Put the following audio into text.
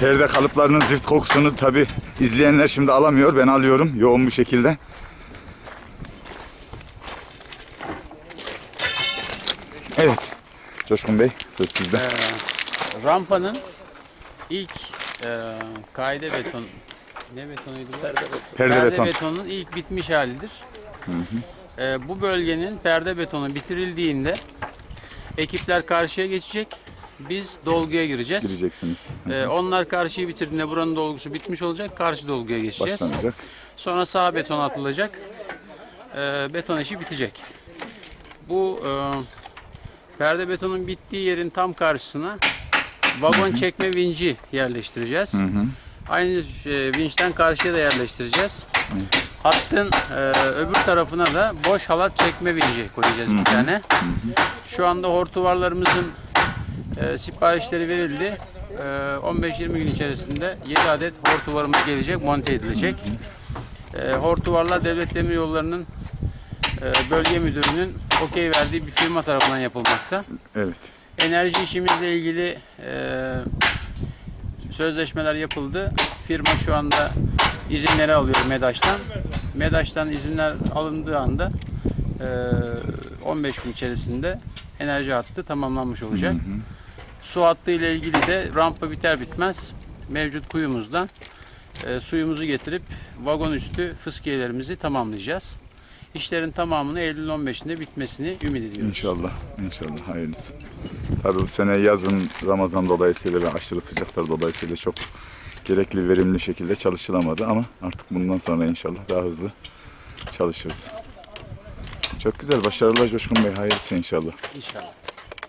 Perde kalıplarının zift kokusunu tabi izleyenler şimdi alamıyor. Ben alıyorum yoğun bir şekilde. Evet. Coşkun Bey söz sizde. Ee, rampanın ilk e, kaide beton ne betonuydu bu? Perde, Perde beton. betonun ilk bitmiş halidir. Ee, bu bölgenin perde betonu bitirildiğinde ekipler karşıya geçecek. Biz dolguya gireceğiz. Gireceksiniz. Ee, onlar karşıyı bitirdiğinde buranın dolgusu bitmiş olacak. Karşı dolguya geçeceğiz. Başlanacak. Sonra sağ beton atılacak. Ee, beton işi bitecek. Bu e, perde betonun bittiği yerin tam karşısına vagon çekme vinci yerleştireceğiz. Hı hı. Aynı e, vinçten karşıya da yerleştireceğiz. Hattın e, öbür tarafına da boş halat çekme vinci koyacağız bir tane. Şu anda hortuvarlarımızın e, siparişleri verildi. E, 15-20 gün içerisinde 7 adet hortuvarımız gelecek, monte edilecek. E, hortuvarlar Devlet Demir Yolları'nın e, bölge müdürünün okey verdiği bir firma tarafından yapılmakta. Evet. Enerji işimizle ilgili e, sözleşmeler yapıldı. Firma şu anda izinleri alıyor MEDAŞ'tan. MEDAŞ'tan izinler alındığı anda e, 15 gün içerisinde enerji hattı tamamlanmış olacak. Su hattı ile ilgili de rampa biter bitmez mevcut kuyumuzdan e, suyumuzu getirip vagon üstü fıskiyelerimizi tamamlayacağız. İşlerin tamamını Eylül 15'inde bitmesini ümit ediyoruz. İnşallah. İnşallah. Hayırlısı. Tabii bu sene yazın Ramazan dolayısıyla ve aşırı sıcaklar dolayısıyla çok gerekli verimli şekilde çalışılamadı ama artık bundan sonra inşallah daha hızlı çalışırız. Çok güzel. Başarılar Coşkun Bey. Hayırlısı inşallah. İnşallah.